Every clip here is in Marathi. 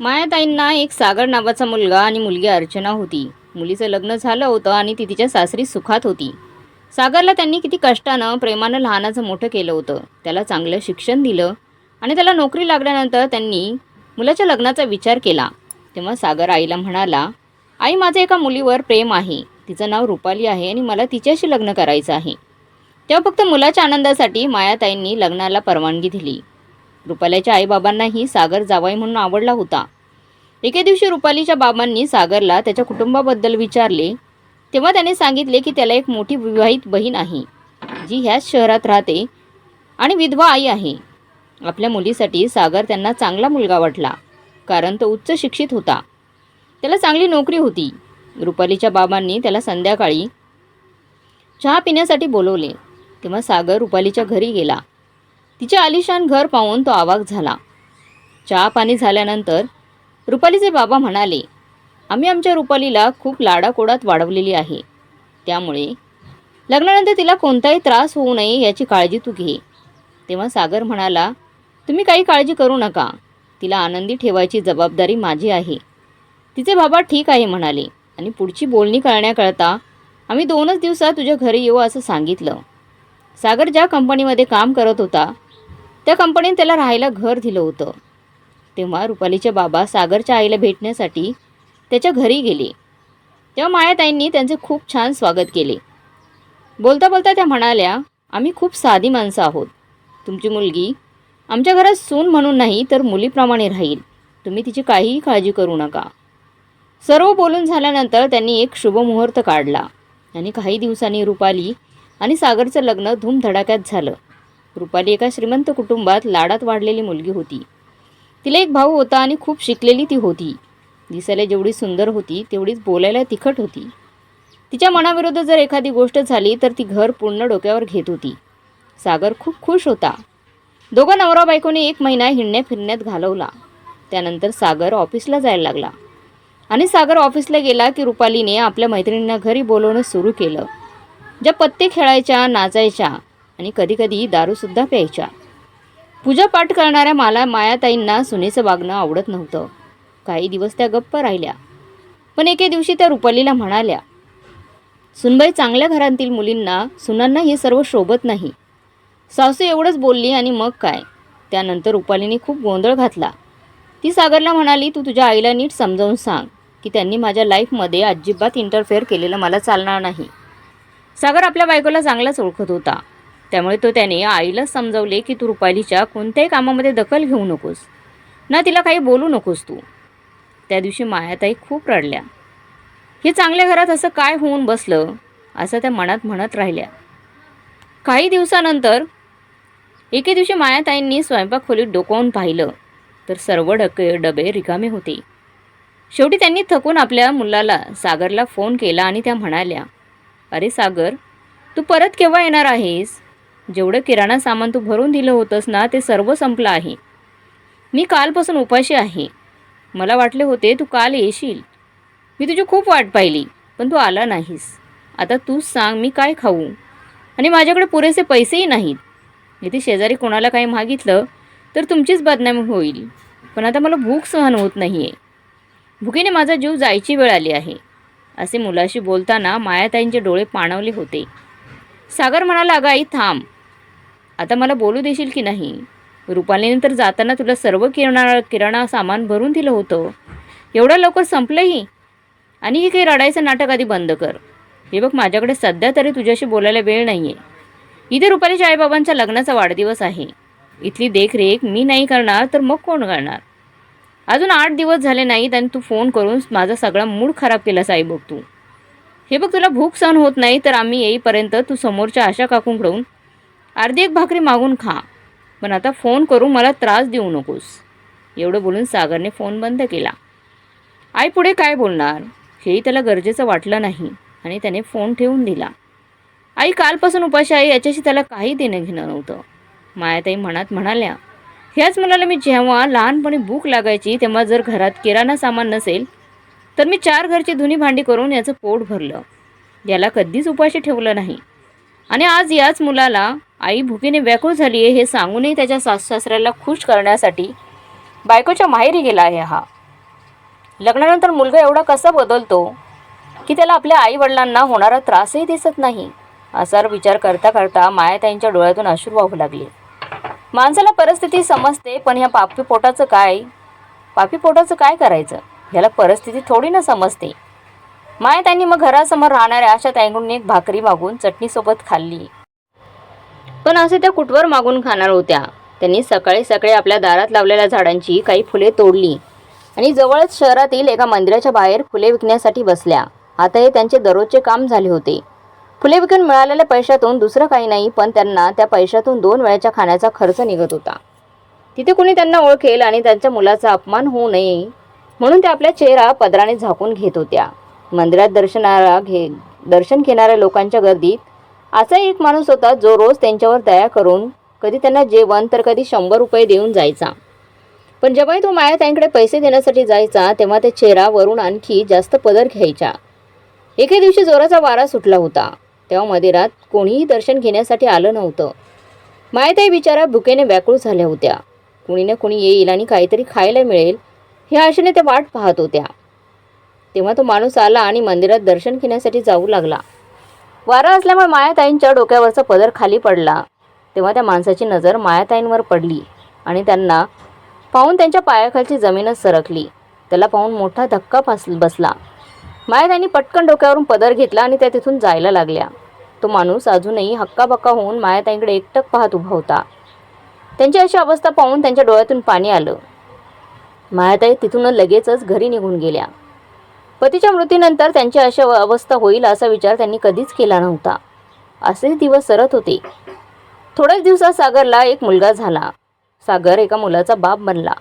मायाताईंना एक सागर नावाचा मुलगा आणि मुलगी अर्चना होती. मुलीचं लग्न झालं होतं आणि ती तिच्या सासरी सुखात होती. सागरला त्यांनी किती कष्टानं प्रेमानं लहानाचं मोठं केलं होतं. त्याला चांगलं शिक्षण दिलं आणि त्याला नोकरी लागल्यानंतर त्यांनी मुलाच्या लग्नाचा विचार केला. तेव्हा सागर आईला म्हणाला आई माझं एका मुलीवर प्रेम आहे. तिचं नाव रुपाली आहे आणि मला तिच्याशी लग्न करायचं आहे. तेव्हा फक्त मुलाच्या आनंदासाठी मायाताईंनी लग्नाला परवानगी दिली. रुपालीच्या आईबाबांनाही सागर जावाई म्हणून आवडला होता. एके दिवशी रुपालीच्या बाबांनी सागरला त्याच्या कुटुंबाबद्दल विचारले. तेव्हा त्याने सांगितले की त्याला एक मोठी विवाहित बहीण आहे जी ह्याच शहरात राहते आणि विधवा आई आहे. आपल्या मुलीसाठी सागर त्यांना चांगला मुलगा वाटला कारण तो उच्च शिक्षित होता. त्याला चांगली नोकरी होती. रुपालीच्या बाबांनी त्याला संध्याकाळी चहा पिण्यासाठी बोलवले. तेव्हा सागर रुपालीच्या घरी गेला. तिचे आलिशान घर पाहून तो आवाक झाला. चहा पाणी झाल्यानंतर रुपालीचे बाबा म्हणाले आम्ही आमच्या रुपालीला खूप लाडाकोडात वाढवलेली आहे. त्यामुळे लग्नानंतर तिला कोणताही त्रास होऊ नये याची काळजी तू घे. तेव्हा सागर म्हणाला तुम्ही काही काळजी करू नका. तिला आनंदी ठेवायची जबाबदारी माझी आहे. तिचे बाबा ठीक आहे म्हणाले आणि पुढची बोलणी करण्याकरता आम्ही दोनच दिवसात तुझ्या घरी येऊ असं सांगितलं. सागर ज्या कंपनीमध्ये काम करत होता त्या कंपनीने त्याला राहायला घर दिलं होतं. तेव्हा रुपालीचे बाबा सागरच्या आईला भेटण्यासाठी त्याच्या घरी गेले. तेव्हा मायाताईंनी त्यांचे खूप छान स्वागत केले. बोलता बोलता त्या म्हणाल्या आम्ही खूप साधी माणसं आहोत. तुमची मुलगी आमच्या घरात सून म्हणून नाही तर मुलीप्रमाणे राहील. तुम्ही तिची काहीही काळजी करू नका. सर्व बोलून झाल्यानंतर त्यांनी एक शुभमुहूर्त काढला. आणि काही दिवसांनी रुपाली आणि सागरचं लग्न धूमधडाक्यात झालं. रुपाली एका श्रीमंत कुटुंबात लाडात वाढलेली मुलगी होती. तिला एक भाऊ होता आणि खूप शिकलेली ती होती. दिसायला जेवढी सुंदर होती तेवढीच बोलायला तिखट होती. तिच्या मनाविरुद्ध जर एखादी गोष्ट झाली तर ती घर पूर्ण डोक्यावर घेत होती. सागर खूप खुश होता. दोघं नवरा बायकोने एक महिना हिंडण्या फिरण्यात घालवला. त्यानंतर सागर ऑफिसला जायला लागला. आणि सागर ऑफिसला गेला की रुपालीने आपल्या मैत्रिणींना घरी बोलवणं सुरू केलं. ज्या पत्ते खेळायच्या नाचायच्या आणि कधीकधी दारूसुद्धा प्यायच्या. पूजापाठ करणाऱ्या मला मायाताईंना सुनेचं वागणं आवडत नव्हतं. काही दिवस त्या गप्प राहिल्या. पण एके दिवशी त्या रुपालीला म्हणाल्या सुनबाई चांगल्या घरांतील मुलींना सुनांना हे सर्व शोभत नाही. सासू एवढंच बोलली आणि मग काय त्यानंतर रुपालीने खूप गोंधळ घातला. ती सागरला म्हणाली तू तुझ्या आईला नीट समजावून सांग की त्यांनी माझ्या लाईफमध्ये अजिबात इंटरफेअर केलेलं मला चालणार नाही सागर आपल्या बायकोला चांगलाच ओळखत होता. त्यामुळे तो त्याने आईला समजावले की तू रुपालीच्या कोणत्याही कामामध्ये दखल घेऊ नकोस. ना तिला काही बोलू नकोस तू. त्या दिवशी मायाताई खूप रडल्या. हे चांगल्या घरात असं काय होऊन बसलं? असं त्या मनात म्हणत राहिल्या. काही दिवसानंतर एके दिवशी मायाताईंनी स्वयंपाक खोलीत डोकावून पाहिलं तर सर्व डके डबे रिकामे होते. शेवटी त्यांनी थकून आपल्या मुलाला सागरला फोन केला आणि त्या म्हणाल्या अरे सागर तू परत केव्हा येणार आहेस? जेवढं किराणा सामान तू भरून दिलं होतंस ना ते सर्व संपलं आहे. मी कालपासून उपाशी आहे. मला वाटले होते तू काल येशील. मी तुझी खूप वाट पाहिली पण तू आला नाहीस. आता तूच सांग मी काय खाऊ? आणि माझ्याकडे पुरेसे पैसेही नाहीत. इथे शेजारी कोणाला काही मागितलं तर तुमचीच बदनामी होईल. पण आता मला भूक सहन होत नाही आहे भुकीने माझा जीव जायची वेळ आली आहे. असे मुलाशी बोलताना मायाताईंचे डोळे पाणवले होते. सागर म्हणाला अगं आई थांब. आता मला बोलू देशील की नाही? रुपालीने तर जाताना तुला सर्व किराणा किराणा सामान भरून दिलं होतं. एवढं लवकर संपलंही? आणि हे काही रडायचं नाटक आधी बंद कर. हे बघ माझ्याकडे सध्या तरी तुझ्याशी बोलायला वेळ नाही आहे इथे रुपालीच्या आईबाबांच्या लग्नाचा वाढदिवस आहे. इथली देखरेख मी नाही करणार तर मग कोण करणार? अजून आठ दिवस झाले नाहीत आणि तू फोन करून माझा सगळा मूड खराब केलास आई बघ तू. हे बघ तुला भूक सहन होत नाही तर आम्ही येईपर्यंत तू समोरच्या आशा काकूंकडून अर्धी एक भाकरी मागून खा. पण आता फोन करून मला त्रास देऊ नकोस. एवढं बोलून सागरने फोन बंद केला. आई पुढे काय बोलणार? हेही त्याला गरजेचं वाटलं नाही आणि त्याने फोन ठेवून दिला. आई कालपासून उपाशी आहे याच्याशी त्याला काही देणं घेणं नव्हतं. मायाताई मनात म्हणाल्या ह्याच मुलाला मी जेव्हा लहानपणी भूक लागायची तेव्हा जर घरात किराणा सामान नसेल तर मी चार घरची धुनी भांडी करून याचं पोट भरलं. याला कधीच उपाशी ठेवलं नाही. आणि आज याच मुलाला आई भुकीने व्याकुळ झाली आहे हे सांगूनही त्याच्या सासू सासऱ्याला खुश करण्यासाठी बायकोच्या माहेरी गेला आहे हा. लग्नानंतर मुलगा एवढा कसा बदलतो की त्याला आपल्या आई वडिलांना होणारा त्रासही दिसत नाही असा विचार करता करता मायाताईंच्या डोळ्यातून अश्रू वाहू लागले. माणसाला परिस्थिती समजते पण ह्या पापी पोटाचं काय? पापी पोटाचं काय करायचं? ह्याला परिस्थिती थोडी ना समजते. मायाताईंनी मग घरासमोर राहणाऱ्या अशा ताईंकडून एक भाकरी मागून चटणीसोबत खाल्ली. पण असे त्या कुठवर मागून खाणार होत्या? त्यांनी सकाळी सकाळी आपल्या दारात लावलेल्या झाडांची काही फुले तोडली आणि जवळच शहरातील एका मंदिराच्या बाहेर फुले विकण्यासाठी बसल्या. आता हे त्यांचे दररोजचे काम झाले होते. फुले विकून मिळालेल्या पैशातून दुसरं काही नाही पण त्यांना त्या पैशातून दोन वेळाच्या खाण्याचा खर्च निघत होता. तिथे कुणी त्यांना ओळखेल आणि त्यांच्या मुलाचा अपमान होऊ नये म्हणून त्या आपल्या चेहरा पदराने झाकून घेत होत्या. मंदिरात दर्शनाला घे दर्शन घेणाऱ्या लोकांच्या गर्दीत असा एक माणूस होता जो रोज त्यांच्यावर दया करून कधी त्यांना जेवण तर कधी शंभर रुपये देऊन जायचा. पण जेव्हाही तो माया त्यांकडे पैसे देण्यासाठी जायचा तेव्हा ते चेहरा वरून आणखी जास्त पदर घ्यायच्या एके दिवशी जोराचा वारा सुटला होता. तेव्हा मंदिरात कोणीही दर्शन घेण्यासाठी आलं नव्हतं. मायाताई बिचारा भुकेने व्याकुळ झाल्या होत्या. कुणी ना कुणी येईल आणि काहीतरी खायला मिळेल ह्या आशेने त्या वाट पाहत होत्या. तेव्हा तो माणूस आला आणि मंदिरात दर्शन घेण्यासाठी जाऊ लागला. वारा असल्यामुळे मायाताईंच्या डोक्यावरचा पदर खाली पडला. तेव्हा त्या माणसाची नजर मायाताईंवर पडली आणि त्यांना पाहून त्यांच्या पायाखालची जमीनच सरकली. त्याला पाहून मोठा धक्का फास बसला. मायाताईंनी पटकन डोक्यावरून पदर घेतला आणि त्या तिथून जायला लागल्या. तो माणूस अजूनही हक्काबक्का होऊन मायाताईंकडे एकटक पाहत उभा होता. त्यांची अशी अवस्था पाहून त्यांच्या डोळ्यातून पाणी आलं. मायाताई तिथून लगेचच घरी निघून गेल्या. पतीच्या मृत्यूनंतर त्यांची अशी अवस्था होईल असा विचार त्यांनी कधीच केला नव्हता. असे दिवस सरत होते. थोड्याच दिवसात सागरला एक मुलगा झाला. सागर एका मुलाचा बाप बनला.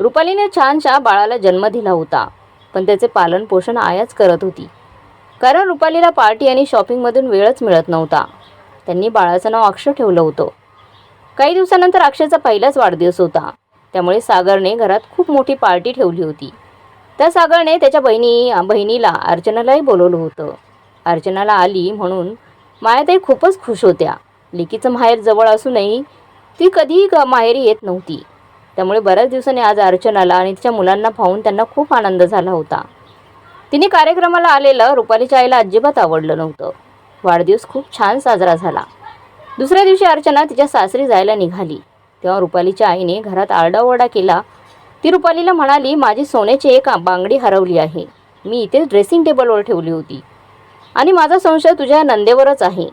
रुपालीने छानशा बाळाला जन्म दिला होता पण त्याचे पालन पोषण आयाच करत होती. कारण रुपालीला पार्टी आणि शॉपिंगमधून वेळच मिळत नव्हता. त्यांनी बाळाचं नाव अक्षय ठेवलं होतं. काही दिवसानंतर अक्षयचा पहिलाच वाढदिवस होता. त्यामुळे सागरने घरात खूप मोठी पार्टी ठेवली होती. त्या सागरने त्याच्या बहिणी बहिणीला अर्चनालाही बोलवलं होतं. अर्चनाला आली म्हणून मायाताई खूपच खुश होत्या. लेकीचं माहेर जवळ असूनही ती कधीही माहेरी येत नव्हती. त्यामुळे बऱ्याच दिवसांनी आज अर्चनाला आणि तिच्या मुलांना पाहून त्यांना खूप आनंद झाला होता. तिने कार्यक्रमाला आलेलं रुपालीच्या आईला अजिबात आवडलं नव्हतं. वाढदिवस खूप छान साजरा झाला. दुसऱ्या दिवशी अर्चना तिच्या सासरी जायला निघाली. तेव्हा रुपालीच्या आईने घरात आरडाओरडा केला ती रुपालीला म्हणाली माझी सोन्याची एक बांगडी हरवली आहे. मी इथेच ड्रेसिंग टेबलवर ठेवली होती. आणि माझा संशय तुझ्या नंदेवरच आहे.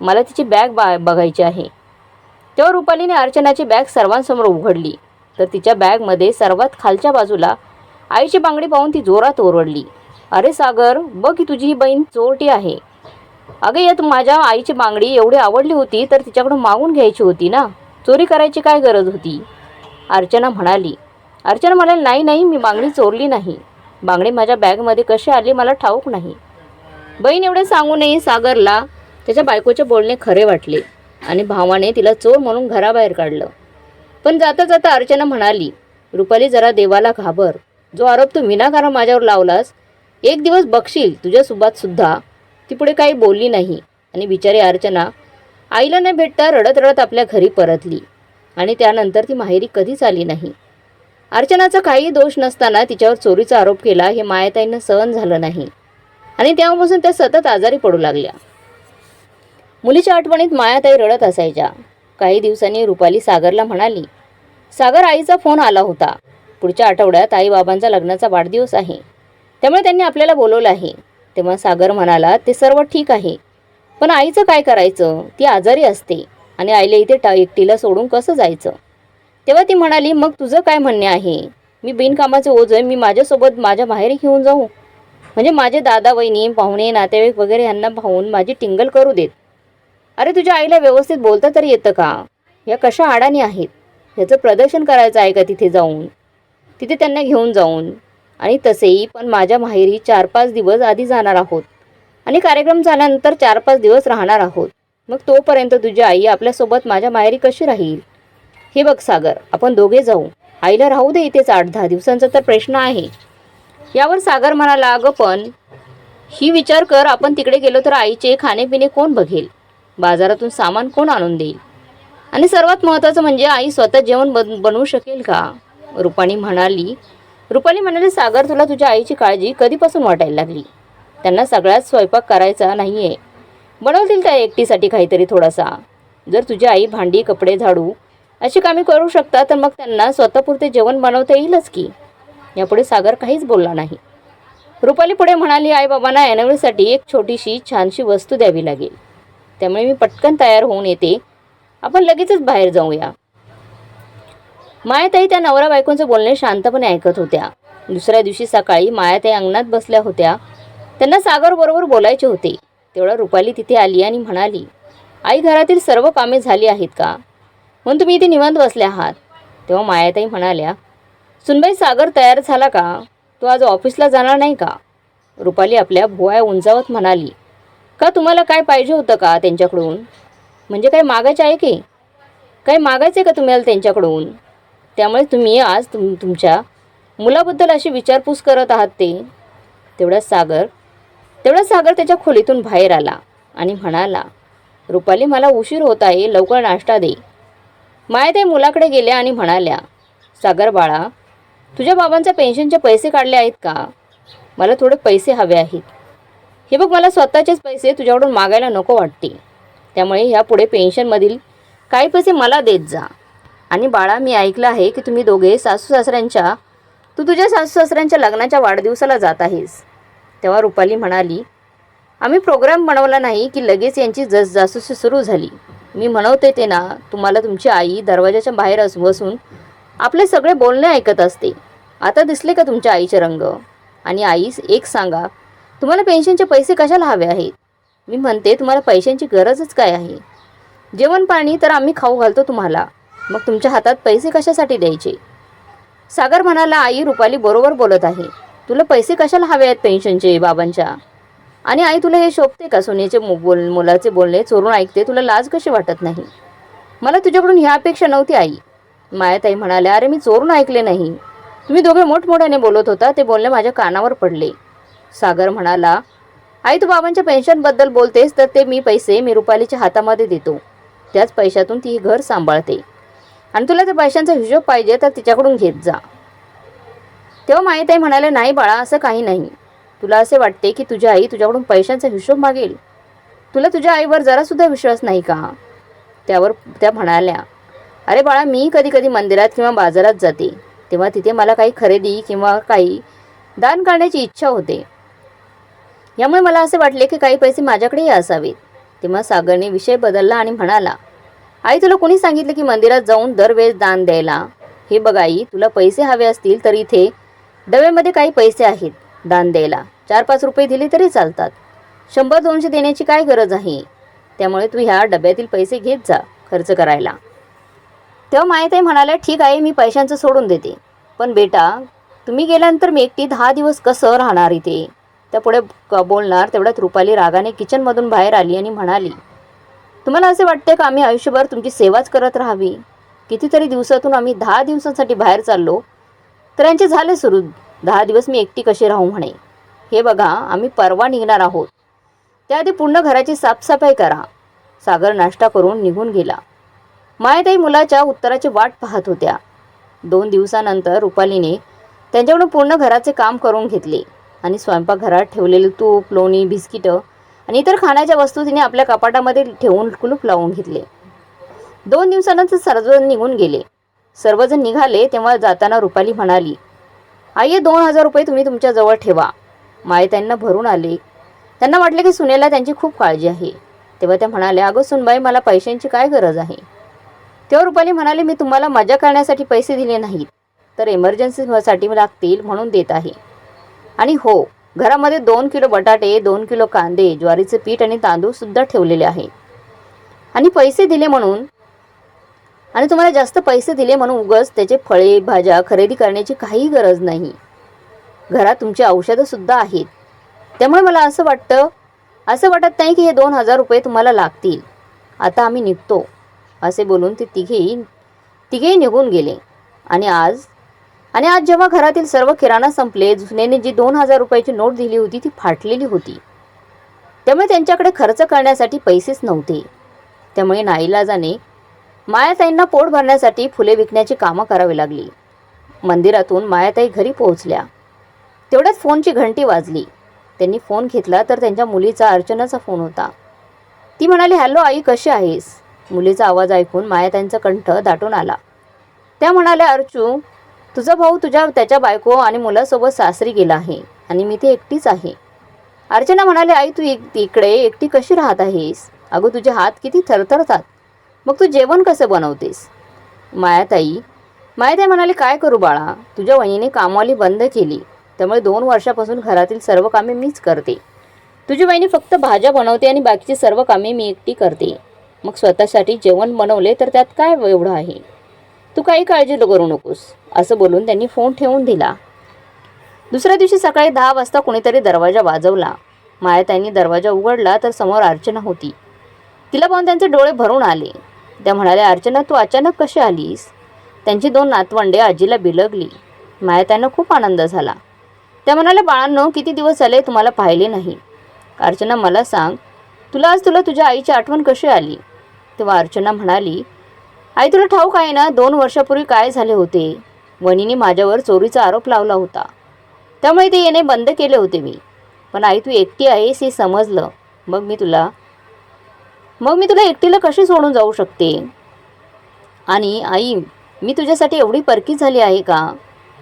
मला तिची बॅग बा बघायची आहे. तेव्हा रुपालीने अर्चनाची बॅग सर्वांसमोर उघडली. तर तिच्या बॅगमध्ये सर्वात खालच्या बाजूला आईची बांगडी पाहून ती जोरात ओरडली. अरे सागर बघ की तुझी ही बहीण चोरटी आहे. अगं यात माझ्या आईची बांगडी एवढी आवडली होती तर तिच्याकडून मागून घ्यायची होती ना? चोरी करायची काय गरज होती? अर्चना म्हणाली अर्चना म्हणाली नाही नाही मी बांगडी चोरली नाही. बांगडी माझ्या बॅगमध्ये कशी आली मला ठाऊक नाही. बहीण एवढे सांगूनही सागरला. त्याच्या बायकोचे बोलणे खरे वाटले आणि भावाने तिला चोर म्हणून घराबाहेर काढलं. पण जाता जाता अर्चना म्हणाली रुपाली जरा देवाला घाबर. जो आरोप तू विनाकारण माझ्यावर लावलास एक दिवस बघशील तुझ्या सुद्धा. ती पुढे काही बोलली नाही. आणि बिचारी अर्चना आईला न भेटता रडत रडत आपल्या घरी परतली. आणि त्यानंतर ती माहेरी कधीच आली नाही. अर्चनाचा काही दोष नसताना तिच्यावर चोरीचा आरोप केला हे मायाताईंना सहन झालं नाही. आणि तेव्हापासून त्या सतत आजारी पडू लागल्या. मुलीच्या आठवणीत मायाताई रडत असायच्या. काही दिवसांनी रुपाली सागरला म्हणाली सागर आईचा फोन आला होता. पुढच्या आठवड्यात आई बाबांचा लग्नाचा वाढदिवस आहे. त्यामुळे त्यांनी आपल्याला बोलवलं आहे. तेव्हा सागर म्हणाला ते सर्व ठीक आहे. पण आईचं काय करायचं? ती आजारी असते आणि आईला इथे टा एकटीला सोडून कसं जायचं? तेव्हा ती म्हणाली मग तुझं काय म्हणणे आहे? मी बिनकामाचे ओझ आहे मी माझ्यासोबत माझ्या माहेरी घेऊन जाऊ. म्हणजे माझे दादा वहिनी पाहुणे नातेवाईक वगैरे यांना पाहून माझी टिंगल करू देत. अरे तुझ्या आईला व्यवस्थित बोलता तरी येतं का? या कशा अडाणी आहेत? ह्याचं प्रदर्शन करायचं आहे का तिथे जाऊन? तिथे त्यांना घेऊन जाऊन. आणि तसेही पण माझ्या माहेरी चार पाच दिवस आधी जाणार आहोत. आणि कार्यक्रम झाल्यानंतर चार पाच दिवस राहणार आहोत. मग तोपर्यंत तुझी आई आपल्यासोबत माझ्या माहेरी कशी राहील? हे बघ सागर आपण दोघे जाऊ. आईला राहू दे इथेच आठ दहा दिवसांचा तर प्रश्न आहे. यावर सागर म्हणाला अगं पण ही विचार कर आपण तिकडे गेलो तर आईचे खाणेपिणे कोण बघेल? बाजारातून सामान कोण आणून देईल? आणि सर्वात महत्त्वाचं म्हणजे आई स्वतः जेवण बन बनवू शकेल का? रुपाणी म्हणाली रुपाली म्हणाली सागर तुला तुझ्या आईची काळजी कधीपासून वाटायला लागली? त्यांना सगळ्यात स्वयंपाक करायचा नाही आहे बनवतील त्या एकटीसाठी काहीतरी थोडासा. जर तुझी आई भांडी कपडे झाडू अशी कामे करू शकता तर मग त्यांना स्वतःपुरते जेवण बनवता येईलच की. यापुढे सागर काहीच बोलला नाही. रुपाली पुढे म्हणाली आईबाबांना ॲनवळीसाठी एक छोटीशी छानशी वस्तू द्यावी लागेल. त्यामुळे मी पटकन तयार होऊन येते. आपण लगेचच बाहेर जाऊया. मायाताई त्या नवरा बायकोंचं बोलणे शांतपणे ऐकत होत्या. दुसऱ्या दिवशी सकाळी मायाताई अंगणात बसल्या होत्या. त्यांना सागरबरोबर बोलायचे होते. तेवढा रुपाली तिथे आली आणि म्हणाली आई घरातील सर्व कामे झाली आहेत का? म्हणून तुम्ही इथे निवांत बसले आहात. तेव्हा मायाताई म्हणाल्या सुनबाई सागर तयार झाला का? तो आज ऑफिसला जाणार नाही का? रुपाली आपल्या भुवाया उंचावत म्हणाली का तुम्हाला काय पाहिजे होतं का त्यांच्याकडून? म्हणजे काय मागायचं आहे की? काय मागायचं आहे का तुम्हाला त्यांच्याकडून? त्यामुळे तुम्ही आज तुम तुमच्या मुलाबद्दल अशी विचारपूस करत आहात ते. तेवढा सागर तेवढा सागर त्याच्या खोलीतून बाहेर आला आणि म्हणाला रुपाली मला उशीर होत आहे लवकर नाश्ता दे. माया त्या मुलाकडे गेल्या आणि म्हणाल्या सागर बाळा तुझ्या बाबांचा पेन्शनचे पैसे काढले आहेत का? मला थोडे पैसे हवे आहेत. हे बघ मला स्वतःचेच पैसे तुझ्याकडून मागायला नको वाटते. त्यामुळे ह्यापुढे पेन्शनमधील काही पैसे मला देत जा. आणि बाळा मी ऐकलं आहे की तुम्ही दोघे सासू सासऱ्यांच्या तू तुझ्या सासू सासऱ्यांच्या लग्नाच्या वाढदिवसाला जात आहेस. तेव्हा रुपाली म्हणाली आम्ही प्रोग्राम बनवला नाही की लगेच यांची जस जासूसी सुरू झाली. मी म्हणवते ते ना तुम्हाला तुमची आई दरवाजाच्या बाहेर अस बसून आपले सगळे बोलणे ऐकत असते. आता दिसले का तुमच्या आईचे रंग? आणि आईस एक सांगा तुम्हाला पेन्शनचे पैसे कशाला हवे आहेत? मी म्हणते तुम्हाला पैशांची गरजच काय आहे? जेवण पाणी तर आम्ही खाऊ घालतो तुम्हाला. मग तुमच्या हातात पैसे कशासाठी द्यायचे? सागर म्हणाला आई रुपाली बरोबर बोलत आहे. तुला पैसे कशाला हवे आहेत पेन्शनचे बाबांच्या? आणि आई तुला हे शोभते का? सोनीचे मु बोल मुलाचे बोलणे चोरून ऐकते तुला लाज कशी वाटत नाही? मला तुझ्याकडून ह्या अपेक्षा नव्हती आई. मायाताई म्हणाल्या अरे मी चोरून ऐकले नाही. तुम्ही दोघे मोठमोठ्याने बोलत होता ते बोलणे माझ्या कानावर पडले. सागर म्हणाला आई तू बाबांच्या पेन्शनबद्दल बोलतेस तर ते मी पैसे मी रुपालीच्या हातामध्ये देतो. त्याच पैशातून ती घर सांभाळते. आणि तुला त्या पैशांचा हिशोब पाहिजे तर तिच्याकडून घेत जा. तेव्हा माहीताई म्हणाले नाही बाळा असं काही नाही. तुला असे वाटते की तुझी आई तुझ्याकडून पैशांचा हिशोब मागेल? तुला तुझ्या आईवर जरासुद्धा विश्वास नाही का? त्यावर त्या म्हणाल्या अरे बाळा मी कधी कधी मंदिरात किंवा बाजारात जाते. तेव्हा तिथे मला काही खरेदी किंवा काही दान करण्याची इच्छा होते. यामुळे मला असे वाटले की काही पैसे माझ्याकडेही असावेत. तेव्हा सागरने विषय बदलला आणि म्हणाला आई तुला कोणी सांगितलं की मंदिरात जाऊन दरवेळेस दान द्यायला? हे बघ आई तुला पैसे हवे असतील तर इथे डब्यामध्ये काही पैसे आहेत. दान द्यायला. चार पाच रुपये दिले तरी चालतात. शंभर दोनशे देण्याची काय गरज आहे? त्यामुळे तू ह्या डब्यातील पैसे घेत जा खर्च करायला. तेव्हा माहीत आहे म्हणाल्या ठीक आहे मी पैशांचं सोडून देते. पण बेटा तुम्ही गेल्यानंतर मी एकटी दहा दिवस कसं राहणार इथे? त्या पुढे क- बोलणार तेवढ्यात रुपाली रागाने किचनमधून बाहेर आली आणि म्हणाली तुम्हाला असे वाटते का आम्ही आयुष्यभर तुमची सेवाच करत राहावी? कितीतरी दिवसातून आम्ही दहा दिवसांसाठी बाहेर चाललो तर यांचे झाले सुरू दहा दिवस मी एकटी कशी राहू म्हणे. हे बघा आम्ही परवा निघणार आहोत. त्याआधी पूर्ण घराची साफसफाई करा. सागर नाश्ता करून निघून गेला. मायाताई मुलाच्या उत्तराची वाट पाहत होत्या. दोन दिवसानंतर रुपालीने त्यांच्याकडून पूर्ण घराचे काम करून घेतले आणि स्वयंपाकघरात ठेवलेले तूप लोणी बिस्किटं आणि इतर खाण्याच्या वस्तू तिने आपल्या कपाटामध्ये ठेवून कुलूप लावून घेतले. दोन दिवसानंतर सर्वजण निघून गेले. सर्वजण निघाले तेव्हा जाताना रुपाली म्हणाली आई दोन हजार रुपये तुम्ही तुमच्याजवळ ठेवा. माय त्यांना भरून आले. त्यांना वाटले की सुनेला त्यांची खूप काळजी आहे. तेव्हा त्या म्हणाल्या अगं सुनबाई मला पैशांची काय गरज आहे? तेव्हा रुपाली म्हणाले मी तुम्हाला मजा करण्यासाठी पैसे दिले नाहीत तर एमर्जन्सीसाठी लागतील म्हणून देत आहे. आणि हो घरामध्ये दोन किलो बटाटे दोन किलो कांदे ज्वारीचे पीठ आणि तांदूळसुद्धा ठेवलेले आहे. आणि पैसे दिले म्हणून आणि तुम्हाला जास्त पैसे दिले म्हणून उगाच त्याचे फळे भाज्या खरेदी करण्याची काही गरज नाही. घरात तुमची औषधंसुद्धा आहेत. त्यामुळे मला असं वाटतं असं वाटत नाही की हे दोन हजार रुपये तुम्हाला लागतील. आता आम्ही निघतो असे बोलून ते तिघेही तिघेही निघून गेले. आणि आज आणि आज जेव्हा घरातील सर्व किराणा संपले जुनेने जी दोन हजार रुपयाची नोट दिली होती ती फाटलेली होती. त्यामुळे त्यांच्याकडे खर्च करण्यासाठी पैसेच नव्हते. त्यामुळे नाईलाजाने मायाताईंना पोट भरण्यासाठी फुले विकण्याची कामं करावी लागली. मंदिरातून मायाताई घरी पोहोचल्या. तेवढ्यात फोनची घंटी वाजली. त्यांनी फोन घेतला तर त्यांच्या मुलीचा अर्चनाचा फोन होता. ती म्हणाली हॅलो आई कशी आहेस? मुलीचा आवाज ऐकून मायाताईंचा कंठ दाटून आला. त्या म्हणाल्या अर्चू तुझा भाऊ तुझ्या त्याच्या बायको आणि मुलासोबत सासरी गेला आहे आणि मी ते एकटीच आहे. अर्चना म्हणाले आई तू एक इकडे एकटी कशी राहत आहेस? अगं तुझे हात किती थरथरतात. मग तू जेवण कसं बनवतेस? मायाताई मायाताई म्हणाले काय करू बाळा? तुझ्या वहिनीने कामवाली बंद केली. त्यामुळे दोन वर्षापासून घरातील सर्व कामे मीच करते. तुझी वहिनी फक्त भाज्या बनवते आणि बाकीची सर्व कामे मी एकटी करते. मग स्वतःसाठी जेवण बनवले तर त्यात काय एवढं आहे? तू काही काळजी करू नकोस. असं बोलून त्यांनी फोन ठेवून दिला. दुसऱ्या दिवशी सकाळी दहा वाजता कोणीतरी दरवाजा वाजवला. मायाताईंनी दरवाजा उघडला तर समोर अर्चना होती. तिला पाहून त्यांचे डोळे भरून आले. त्या म्हणाल्या अर्चना तू अचानक कशी आलीस? त्यांची दोन नातवंडे आजीला बिलगली. मायाताईंना खूप आनंद झाला. त्या म्हणाल्या बाळांनो किती दिवस झाले तुम्हाला पाहिले नाही. अर्चना मला सांग तुला आज तुला तुझ्या आईची आठवण कशी आली? तेव्हा अर्चना म्हणाली आई तुला ठाऊक आहे ना दोन वर्षापूर्वी काय झाले होते? वणीने माझ्यावर चोरीचा आरोप लावला होता. त्यामुळे ते येणे बंद केले होते मी. पण आई तू एकटी आहेस हे समजलं. मग मी तुला मग मी तुला एकटीला कशी सोडून जाऊ शकते? आणि आई मी तुझ्यासाठी एवढी परकी झाली आहे का?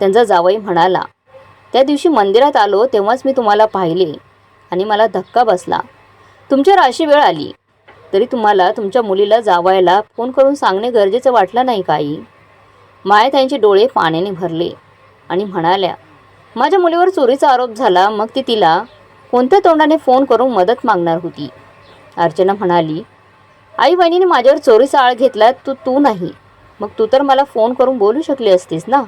त्यांचा जावई म्हणाला. त्या दिवशी मंदिरात आलो तेव्हाच मी तुम्हाला पाहिले आणि मला धक्का बसला. तुमच्यावर अशी वेळ आली. तरी तुम्हाला तुमच्या मुलीला जावायला फोन करून सांगणे गरजेचं वाटलं नाही काही माया त्यांचे डोळे पाण्याने भरले आणि म्हणाल्या माझ्या मुलीवर चोरीचा आरोप झाला मग ती तिला कोणत्या तोंडाने फोन करून मदत मागणार होती? अर्चना म्हणाली आई बहिणीने माझ्यावर चोरीचा आळ घेतला तू तू नाही. मग तू तर मला फोन करून बोलू शकली असतीस ना?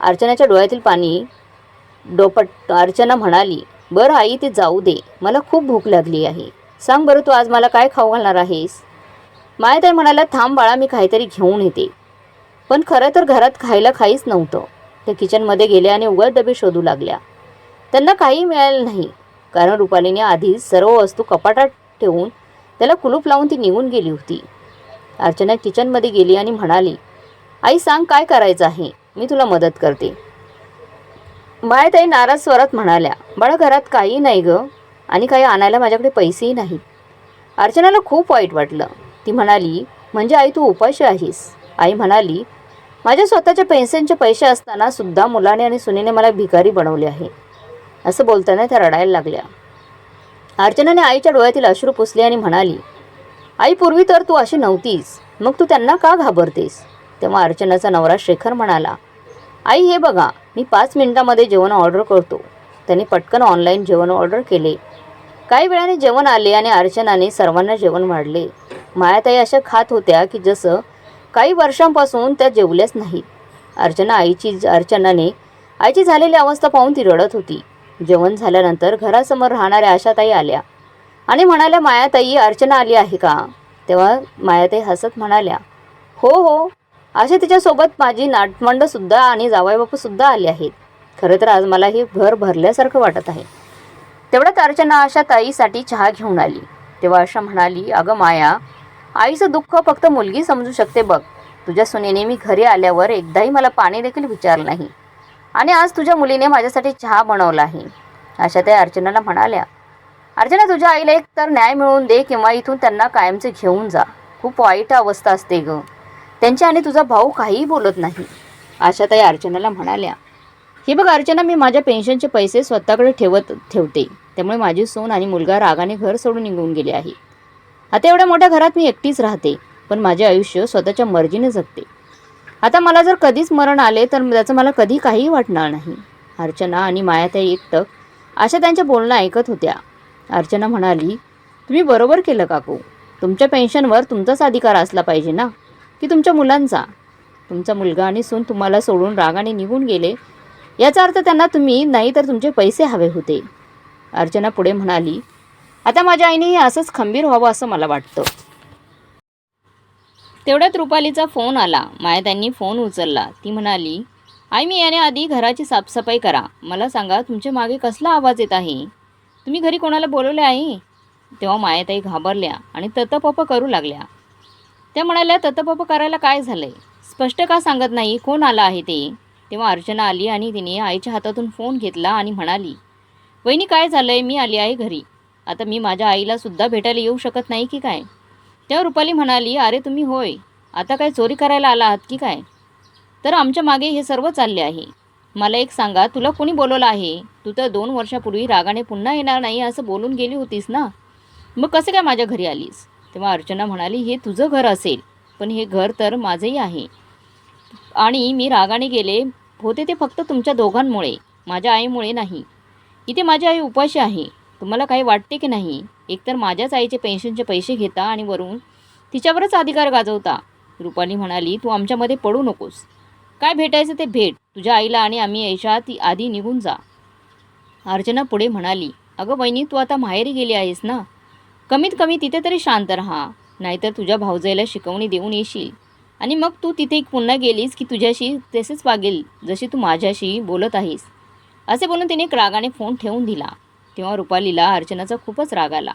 अर्चनाच्या डोळ्यातील पाणी डोपट अर्चना म्हणाली बरं आई ते जाऊ दे. मला खूप भूक लागली आहे. सांग बरं तू आज मला काय खाऊ घालणार आहेस? मायताई म्हणाला थांब बाळा मी काहीतरी घेऊन येते. पण खरं तर घरात खायला काहीच नव्हतं. त्या किचनमध्ये गेल्या आणि उघड डबे शोधू लागल्या. त्यांना काही मिळालं नाही. कारण रुपालीने आधीच सर्व वस्तू कपाटात ठेवून त्याला कुलूप लावून ती निघून गेली होती. अर्चना किचनमध्ये गेली आणि म्हणाली आई सांग काय करायचं आहे? मी तुला मदत करते. मायाताई नाराज स्वरात म्हणाल्या बाळा घरात काही नाही गं आणि काही आणायला माझ्याकडे पैसेही नाहीत. अर्चनाला खूप वाईट वाटलं. ती म्हणाली म्हणजे आई तू उपाशी आहेस. आई म्हणाली माझ्या स्वतःच्या पेन्शनचे पैसे असताना सुद्धा मुलाने आणि सुनेने मला भिकारी बनवले आहे. असं बोलताना त्या रडायला लागल्या. अर्चनाने आईच्या डोळ्यातील अश्रू पुसले आणि म्हणाली आई पूर्वी तर तू अशी नव्हतीस. मग तू त्यांना का घाबरतेस? तेव्हा अर्चनाचा नवरा शेखर म्हणाला आई हे बघा मी पाच मिनिटामध्ये जेवण ऑर्डर करतो. त्याने पटकन ऑनलाईन जेवण ऑर्डर केले. काही वेळाने जेवण आले आणि अर्चनाने सर्वांना जेवण वाढले. मायाताई अशा खात होत्या की जसं काही वर्षांपासून त्या जेवल्याच नाहीत. अर्चना आईची अर्चनाने आईची झालेली अवस्था पाहून ती रडत होती. जेवण झाल्यानंतर घरासमोर राहणाऱ्या आशाताई आल्या. आणि म्हणाल्या मायाताई अर्चना आली आहे का? तेव्हा मायाताई हसत म्हणाल्या हो हो. अशा तिच्यासोबत माझी नाटमंडसुद्धा आणि जावईबापूसुद्धा आले आहेत. खरं तर आज मला हे घर भरल्यासारखं वाटत आहे. तेवढ्यात अर्चना आशा ताईसाठी चहा घेऊन आली. तेव्हा आशा म्हणाली अगं माया आईचं दुःख फक्त मुलगी समजू शकते बघ. तुझ्या सुनेने मी घरी आल्यावर एकदाही मला पाणी देखील विचारलं नाही. आणि आज तुझ्या मुलीने माझ्यासाठी चहा बनवला आहे अशा त्या अर्चनाला म्हणाल्या अर्चना तुझ्या आईला एक तर न्याय मिळवून दे किंवा इथून त्यांना कायमचे घेऊन जा. खूप वाईट अवस्था असते ग. त्यांची आणि तुझा भाऊ काहीही बोलत नाही. अशा त्या अर्चनाला म्हणाल्या हे बघ अर्चना मी माझ्या पेन्शनचे पैसे स्वतःकडे ठेवत ठेवते. त्यामुळे माझी सून आणि मुलगा रागाने घर सोडून निघून गेले आहे आता एवढ्या मोठ्या घरात मी एकटीच राहते पण माझे आयुष्य स्वतःच्या मर्जीने जगते. आता मला जर कधीच मरण आले तर त्याचं मला कधी काहीही वाटणार नाही. अर्चना आणि मायाताई एकटक अशा त्यांच्या बोलणं ऐकत होत्या. अर्चना म्हणाली तुम्ही बरोबर केलं काकू. तुमच्या पेन्शनवर तुमचाच अधिकार असला पाहिजे ना? की तुमच्या मुलांचा? तुमचा मुलगा आणि सून तुम्हाला सोडून रागाने निघून गेले. याचा अर्थ त्यांना तुम्ही नाही तर तुमचे पैसे हवे होते. अर्चना पुढे म्हणाली आता माझ्या आईने असंच खंबीर व्हावं असं मला वाटतं. तेवढ्यात रुपालीचा फोन आला. माया त्यांनी फोन उचलला. ती म्हणाली आई मी येण्याआधी घराची साफसफाई करा. मला सांगा तुमच्या मागे कसला आवाज येत आहे? तुम्ही घरी कोणाला बोलवले आहे? तेव्हा मायाताई घाबरल्या आणि ततपप करू लागल्या. त्या म्हणाल्या ततपप करायला काय झालंय? स्पष्ट का सांगत नाही? कोण आलं आहे ते? तेव्हा अर्चना आली आणि तिने आईच्या हातातून फोन घेतला आणि म्हणाली वहिनी काय झालं आहे मी आली आहे घरी. आता मी माझ्या आईला सुद्धा भेटायला येऊ शकत नाही की काय? तेव्हा रुपाली म्हणाली अरे तुम्ही होय. आता काय चोरी करायला आला आहात की काय? तर आमच्या मागे हे सर्व चालले आहे. मला एक सांगा तुला कोणी बोलवलं आहे? तू तर दोन वर्षापूर्वी रागाने पुन्हा येणार नाही असं बोलून गेली होतीस ना? मग कसं काय माझ्या घरी आलीस? तेव्हा अर्चना म्हणाली हे तुझं घर असेल पण हे घर तर माझंही आहे. आणि मी रागाने गेले होते ते फक्त तुमच्या दोघांमुळे माझ्या आईमुळे नाही. इथे माझी आई उपाशी आहे. तुम्हाला काही वाटते की नाही? एकतर माझ्याच आईचे पेन्शनचे पैसे घेता आणि वरून तिच्यावरच अधिकार गाजवता. रुपाली म्हणाली तू आमच्यामध्ये पडू नकोस. काय भेटायचं ते भेट. तुझ्या आईला आणि आम्ही यायच्या ती आधी निघून जा. अर्चना पुढे म्हणाली अगं वहिनी तू आता माहेरी गेली आहेस ना? कमीत कमी तिथे तरी शांत राहा. नाहीतर तुझ्या भाऊजाईला शिकवणी देऊन येशील. आणि मग तू तिथे पुन्हा गेलीस की तुझ्याशी तसेच वागेल जशी तू माझ्याशी बोलत आहेस. असे बोलून तिने रागाने फोन ठेवून दिला. तेव्हा रुपालीला अर्चनाचा खूपच राग आला.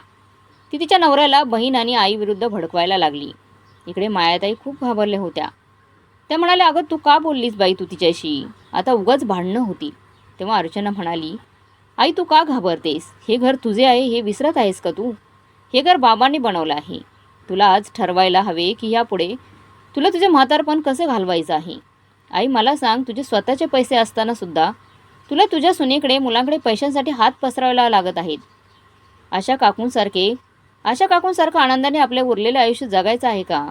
ती तिच्या नवऱ्याला बहीण आणि आईविरुद्ध भडकवायला लागली. इकडे मायाताई खूप घाबरल्या होत्या. त्या म्हणाल्या अगं तू का बोललीस बाई तू तिच्याशी? आता उगाच भांडणं होती. तेव्हा अर्चना म्हणाली आई तू का घाबरतेस? हे घर तुझे आहे हे विसरत आहेस का तू? हे घर बाबांनी बनवलं आहे. तुला आज ठरवायला हवे की यापुढे तुला तुझे म्हातारपण कसं घालवायचं आहे? आई मला सांग तुझे स्वतःचे पैसे असताना सुद्धा तुला तुझ्या सुनेकडे मुलांकडे पैशांसाठी हात पसरायला लागत आहेत. अशा काकूंसारखे अशा काकूंसारखं आनंदाने आपले उरलेले आयुष्य जगायचं आहे का?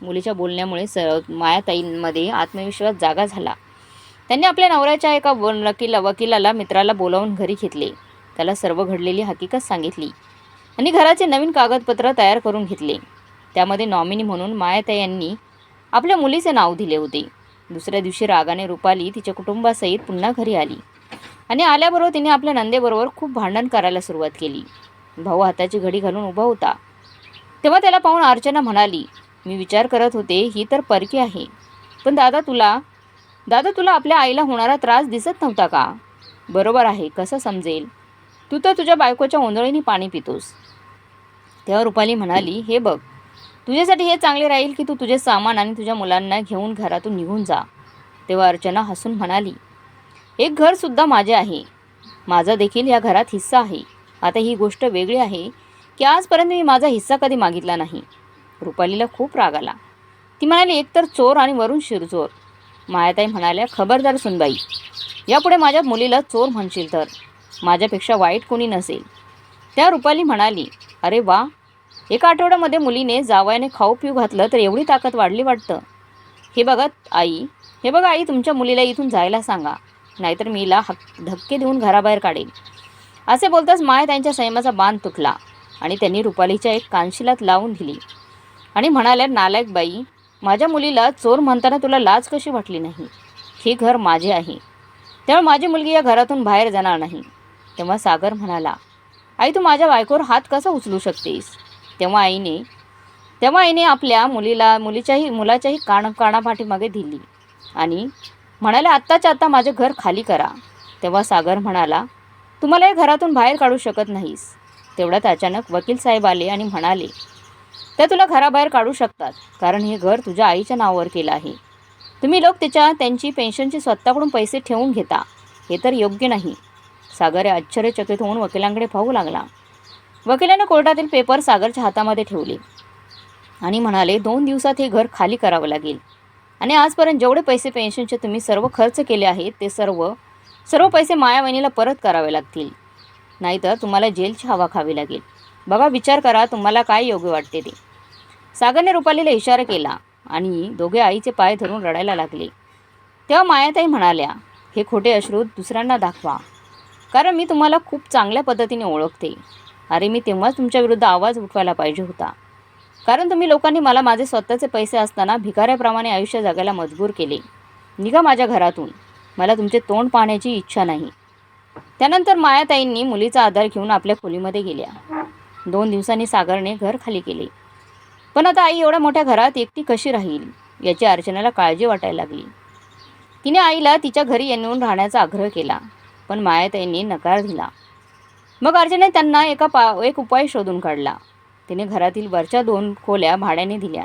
मुलीच्या बोलण्यामुळे स मायाताईंमध्ये आत्मविश्वास जागा झाला. त्यांनी आपल्या नवऱ्याच्या एका वकिला वकिलाला मित्राला बोलावून घरी घेतले. त्याला सर्व घडलेली हकीकत सांगितली आणि घराचे नवीन कागदपत्र तयार करून घेतले. त्यामध्ये नॉमिनी म्हणून मायाताई यांनी आपल्या मुलीचे नाव दिले होते. दुसऱ्या दिवशी रागाने रुपाली तिच्या कुटुंबासहित पुन्हा घरी आली. आणि आल्याबरोबर तिने आपल्या नंदेबरोबर खूप भांडण करायला सुरुवात केली. भाऊ हाताची घडी घालून उभा होता. तेव्हा त्याला पाहून अर्चना म्हणाली मी विचार करत होते ही तर परकी आहे. पण दादा तुला दादा तुला आपल्या आईला होणारा त्रास दिसत नव्हता का? बरोबर आहे कसं समजेल? तू तर तुझ्या बायकोच्या ओंधळीने पाणी पितोस. तेव्हा रुपाली म्हणाली हे बघ तुझ्यासाठी हे चांगले राहील की तू तुझे सामान आणि तुझ्या मुलांना घेऊन घरातून निघून जा. तेव्हा अर्चना हसून म्हणाली एक घरसुद्धा माझे आहे. माझा देखील या घरात हिस्सा आहे. आता ही गोष्ट वेगळी आहे की आजपर्यंत मी माझा हिस्सा कधी मागितला नाही. रुपालीला खूप राग आला. ती म्हणाली एकतर चोर आणि वरून शिरचोर. मायाताई म्हणाल्या खबरदार सुनबाई यापुढे माझ्या मुलीला चोर म्हणशील तर? माझ्यापेक्षा वाईट कोणी नसेल? त्या रुपाली म्हणाली अरे वा एका आठवड्यामध्ये मुलीने जावयाने खाऊ पिऊ घातलं तर एवढी ताकद वाढली वाटतं. हे बघा आई हे बघा आई तुमच्या मुलीला इथून जायला सांगा. नाहीतर मीला हक धक्के देऊन घराबाहेर काढेल असे बोलताच माय त्यांच्या संयमाचा बांध तुटला आणि त्यांनी रुपालीच्या एक कानशिलात लावून दिली. आणि म्हणाल्या नालायक बाई माझ्या मुलीला चोर म्हणताना तुला लाज कशी वाटली नाही? हे घर माझे आहे. त्यामुळे माझी मुलगी या घरातून बाहेर जाणार नाही. तेव्हा सागर म्हणाला आई तू माझ्या बायकोवर हात कसा उचलू शकतेस? तेव्हा आईने तेव्हा आईने आपल्या मुलीला मुलीच्याही मुलाच्याही कान कानापाठीमागे दिली आणि म्हणाले आत्ताच्या आत्ता माझे घर खाली करा. तेव्हा सागर म्हणाला तुम्हाला या घरातून बाहेर काढू शकत नाहीस. तेवढ्यात अचानक वकील साहेब आले आणि म्हणाले त्या तुला घराबाहेर काढू शकतात कारण हे घर तुझ्या आईच्या नावावर केलं आहे. तुम्ही लोक तिच्या त्यांची पेन्शनचे स्वतःकडून पैसे ठेवून घेता. हे तर योग्य नाही. सागर हे आश्चर्यचकित होऊन वकिलांकडे पाहू लागला. वकिलाने कोर्टातील पेपर सागरच्या हातामध्ये ठेवले आणि म्हणाले दोन दिवसात हे घर खाली करावं लागेल. आणि आजपर्यंत जेवढे पैसे पेन्शनचे तुम्ही सर्व खर्च केले आहेत ते सर्व सर्व पैसे मायावहिनीला परत करावे लागतील. नाहीतर तुम्हाला जेलची हवा खावी लागेल. बघा विचार करा तुम्हाला काय योग्य वाटते ते. सागरने रुपालीला इशारा केला आणि दोघे आईचे पाय धरून रडायला लागले. तेव्हा मायाताई म्हणाल्या हे खोटे अश्रू दुसऱ्यांना दाखवा. कारण मी तुम्हाला खूप चांगल्या पद्धतीने ओळखते. अरे मी तेव्हाच तुमच्या विरुद्ध आवाज उठवायला पाहिजे होता. कारण तुम्ही लोकांनी मला माझे स्वतःचे पैसे असताना भिकाऱ्याप्रमाणे आयुष्य जगायला मजबूर केले. निघा माझ्या घरातून. मला तुमचे तोंड पाहण्याची इच्छा नाही. त्यानंतर मायाताईंनी मुलीचा आधार घेऊन आपल्या खोलीमध्ये गेल्या. दोन दिवसांनी सागरने घर खाली केले. पण आता आई एवढ्या मोठ्या घरात एकटी कशी राहील याची अर्चनाला काळजी वाटायला लागली. तिने आईला तिच्या घरी येऊन राहण्याचा आग्रह केला पण मायाताईंनी नकार दिला. मग अर्चने त्यांना एका पा एक उपाय शोधून काढला. तिने घरातील वरच्या दोन खोल्या भाड्याने दिल्या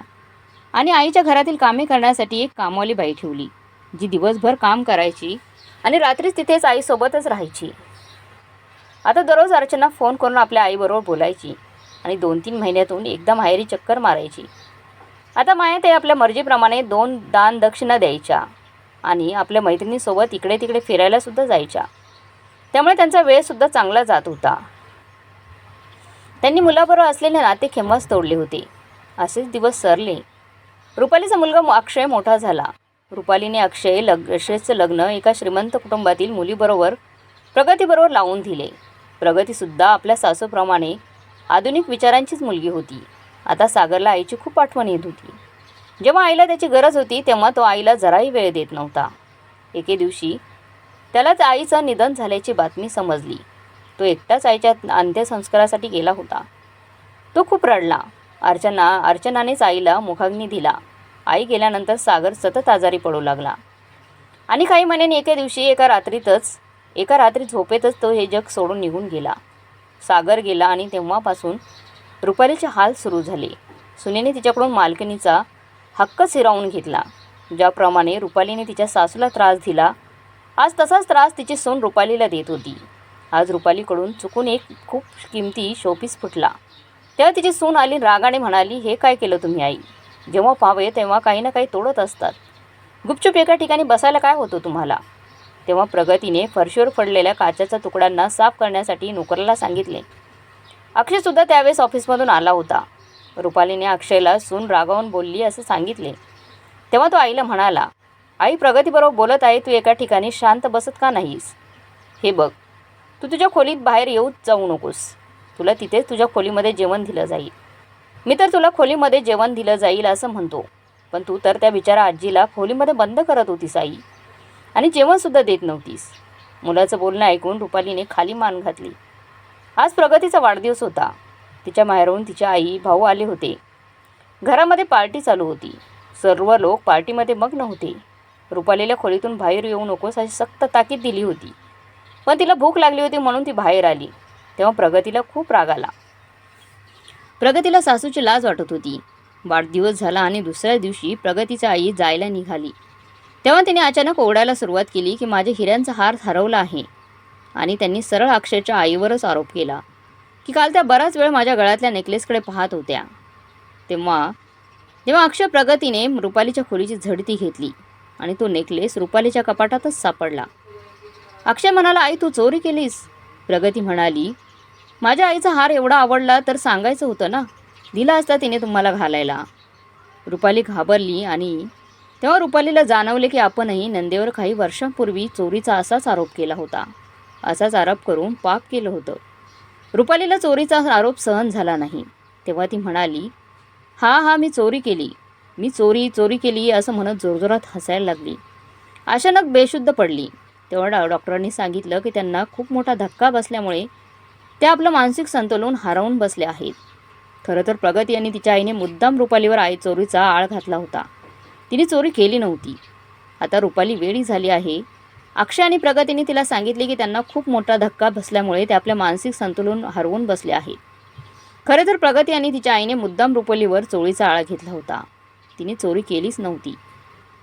आणि आईच्या घरातील कामे करण्यासाठी एक कामवाली बाई ठेवली जी दिवसभर काम करायची आणि रात्रीच तिथेच आईसोबतच राहायची. आता दररोज अर्चना फोन करून आपल्या आईबरोबर बोलायची आणि दोन तीन महिन्यातून एकदा माहेरी चक्कर मारायची. आता माया ते आपल्या मर्जीप्रमाणे दोन दान दक्षिणा द्यायच्या आणि आपल्या मैत्रिणीसोबत इकडे तिकडे फिरायलासुद्धा जायच्या. त्यामुळे त्यांचा वेळसुद्धा चांगला जात होता. त्यांनी मुलाबरोबर असलेले नाते खेमास तोडले होते. असेच दिवस सरले. रुपालीचा मुलगा अक्षय मोठा झाला. रुपालीने अक्षय लग अक्षयचं लग्न एका श्रीमंत कुटुंबातील मुलीबरोबर प्रगतीबरोबर लावून दिले. प्रगतीसुद्धा आपल्या सासूप्रमाणे आधुनिक विचारांचीच मुलगी होती. आता सागरला आईची खूप आठवण येत होती. जेव्हा आईला त्याची गरज होती तेव्हा तो आईला जराही वेळ देत नव्हता. एके दिवशी त्यालाच आईचं निधन झाल्याची बातमी समजली. तो एकटाच आईच्या अंत्यसंस्कारासाठी गेला होता. तो खूप रडला. अर्चना अर्चनानेच आईला मुखाग्नी दिला. आई गेल्यानंतर सागर सतत आजारी पडू लागला. आणि काही महिन्यांनी एके दिवशी एका रात्रीतच एका रात्री झोपेतच तो हे जग सोडून निघून गेला. सागर गेला आणि तेव्हापासून रुपालीचे हाल सुरू झाले. सुनेने तिच्याकडून मालकिनीचा हक्क हिरावून घेतला. ज्याप्रमाणे रुपालीने तिच्या सासूला त्रास दिला आज तसाच त्रास तिची सून रुपालीला देत होती. आज रुपालीकडून चुकून एक खूप किमती शोपीस फुटला. तेव्हा तिची सून आली रागाने म्हणाली हे काय केलं तुम्ही आई? जेव्हा पाहावे तेव्हा काही ना काही तोडत असतात. गुपचूप एका ठिकाणी बसायला काय होतं तुम्हाला? तेव्हा प्रगतीने फरशीवर पडलेल्या काचेच्या तुकड्यांना साफ करण्यासाठी नोकराला सांगितले. अक्षयसुद्धा त्यावेळेस ऑफिसमधून आला होता. रुपालीने अक्षयला सून रागावून बोलली असं सांगितले. तेव्हा तो आईला म्हणाला आई प्रगतीबरोबर बोलत आहे तू एका ठिकाणी शांत बसत का नाहीस? हे बघ तू तुझ्या खोलीत बाहेर येऊच जाऊ नकोस. तुला तिथेच तुझ्या खोलीमध्ये जेवण दिलं जाईल. मी तर तुला खोलीमध्ये जेवण दिलं जाईल असं म्हणतो. पण तू तर त्या बिचारा आजीला खोलीमध्ये बंद करत होतीस आई. आणि जेवणसुद्धा देत नव्हतीस. मुलाचं बोलणं ऐकून रुपालीने खाली मान घातली. आज प्रगतीचा वाढदिवस होता. तिच्या माहेरून तिच्या आई भाऊ आले होते. घरामध्ये पार्टी चालू होती. सर्व लोक पार्टीमध्ये मग्न होते. रुपालीला खोलीतून बाहेर येऊ नकोस अशी सक्त ताकीद दिली होती. पण तिला भूक लागली होती म्हणून ती बाहेर आली. तेव्हा प्रगतीला खूप राग आला. प्रगतीला सासूची लाज वाटत होती. वाढदिवस झाला आणि दुसऱ्या दिवशी प्रगतीची आई जायला निघाली. तेव्हा तिने अचानक ओरडायला सुरुवात केली की माझ्या हिऱ्यांचा हार हरवला आहे. आणि त्यांनी सरळ अक्षयच्या आईवरच आरोप केला की काल त्या बराच वेळ माझ्या गळ्यातल्या नेकलेसकडे पाहत होत्या. तेव्हा तेव्हा अक्षय प्रगतीने रुपालीच्या खोलीची झडती घेतली आणि तो नेकलेस रुपालीच्या कपाटातच सापडला. अक्षय म्हणाला आई तू चोरी केलीस. प्रगती म्हणाली माझ्या आईचा हार एवढा आवडला तर सांगायचं होतं ना? दिला असता तिने तुम्हाला घालायला. रुपाली घाबरली आणि तेव्हा रुपालीला जाणवले की आपणही नंदेवर काही वर्षांपूर्वी चोरीचा असाच आरोप केला होता. असाच आरोप करून पाप केलं होतं. रुपालीला चोरीचा आरोप सहन झाला नाही. तेव्हा ती म्हणाली हा हा मी चोरी केली. मी चोरी चोरी केली असं म्हणत जोरजोरात हसायला लागली. अचानक बेशुद्ध पडली. तेव्हा डॉ डॉक्टरांनी सांगितलं की त्यांना खूप मोठा धक्का बसल्यामुळे त्या आपलं मानसिक संतुलन हरवून बसले आहेत. खरं तर प्रगती आणि तिच्या आईने मुद्दाम रुपालीवर आई चोरीचा आळ घातला होता. तिने चोरी केली नव्हती. आता रुपाली वेळी झाली आहे. अक्षय आणि प्रगतीने तिला सांगितले की त्यांना खूप मोठा धक्का बसल्यामुळे ते आपलं मानसिक संतुलन हरवून बसले आहेत. खरं तर प्रगती आणि तिच्या आईने मुद्दाम रुपालीवर चोरीचा आळा घेतला होता. तिने चोरी केलीच नव्हती.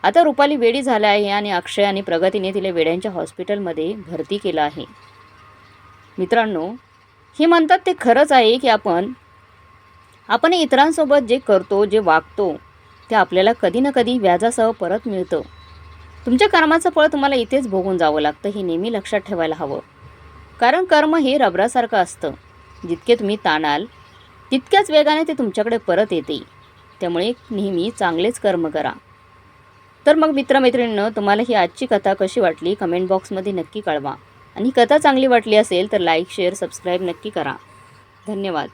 आता रुपाली वेडी झाला आहे आणि अक्षय आणि प्रगतीने तिला वेड्यांच्या हॉस्पिटलमध्ये भरती केलं आहे. मित्रांनो हे म्हणतात ते खरंच आहे की आपण आपण इतरांसोबत जे करतो जे वागतो ते आपल्याला कधी ना कधी व्याजासह परत मिळतं. तुमच्या कर्माचं फळ तुम्हाला इथेच भोगून जावं लागतं हे नेहमी लक्षात ठेवायला हवं. कारण कर्म हे रबरासारखं असतं. जितके तुम्ही ताणाल तितक्याच वेगाने ते तुमच्याकडे परत येते. त्यामुळे नेहमी चांगलेच कर्म करा. तर मग मित्रमैत्रिणींनो तुम्हाला ही आजची कथा कशी वाटली? कमेंट बॉक्समध्ये नक्की कळवा. आणि कथा चांगली वाटली असेल तर लाईक शेअर सबस्क्राईब नक्की करा. धन्यवाद.